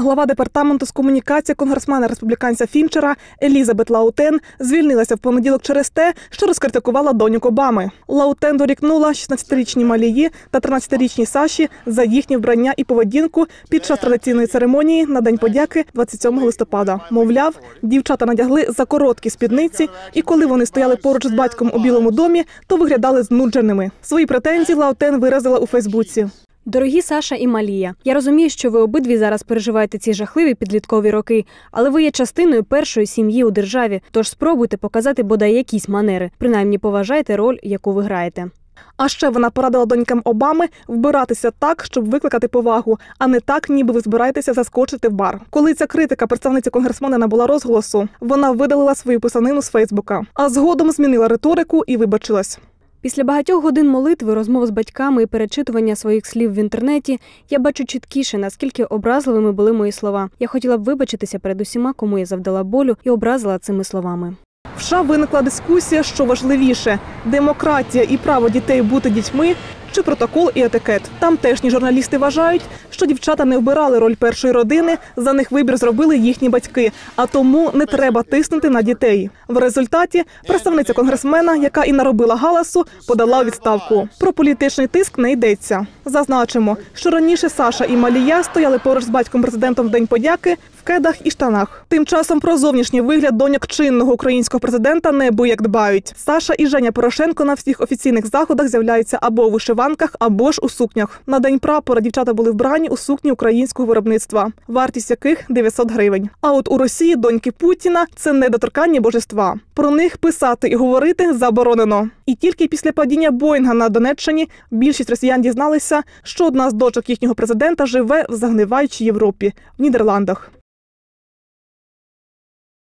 Глава департаменту з комунікації конгресмена республіканця Фінчера Елізабет Лаутен звільнилася в понеділок через те, що розкритикувала доньок Обами. Лаутен дорікнула 16-річній Малії та 13-річній Саші за їхнє вбрання і поведінку під час традиційної церемонії на День подяки 27 листопада. Мовляв, дівчата надягли за короткі спідниці, і коли вони стояли поруч з батьком у Білому домі, то виглядали знудженими. Свої претензії Лаутен виразила у Фейсбуці. Дорогі Саша і Малія, я розумію, що ви обидві зараз переживаєте ці жахливі підліткові роки, але ви є частиною першої сім'ї у державі. Тож спробуйте показати бодай якісь манери. Принаймні поважайте роль, яку ви граєте. А ще вона порадила донькам Обами вбиратися так, щоб викликати повагу, а не так, ніби ви збираєтеся заскочити в бар. Коли ця критика представниці конгресмена набула розголосу, вона видалила свою писанину з Фейсбука, а згодом змінила риторику і вибачилась. Після багатьох годин молитви, розмов з батьками і перечитування своїх слів в інтернеті, я бачу чіткіше, наскільки образливими були мої слова. Я хотіла б вибачитися перед усіма, кому я завдала болю і образила цими словами. В США виникла дискусія, що важливіше: демократія і право дітей бути дітьми. Чи протокол і етикет тамтешні журналісти вважають, що дівчата не обирали роль першої родини, за них вибір зробили їхні батьки, а тому не треба тиснути на дітей. В результаті представниця конгресмена, яка і наробила галасу, подала відставку. Про політичний тиск не йдеться. Зазначимо, що раніше Саша і Малія стояли поруч з батьком президентом в день подяки в кедах і штанах. Тим часом про зовнішній вигляд доньок чинного українського президента неабияк дбають. Саша і Женя Порошенко на всіх офіційних заходах з'являються або у вишиванках, або ж у сукнях. На день прапора дівчата були вбрані у сукні українського виробництва, вартість яких 900 гривень. А от у Росії доньки Путіна це недоторканні божества. Про них писати і говорити заборонено. І тільки після падіння Боїнга на Донеччині більшість росіян дізналися, що одна з дочок їхнього президента живе в загниваючій Європі в Нідерландах.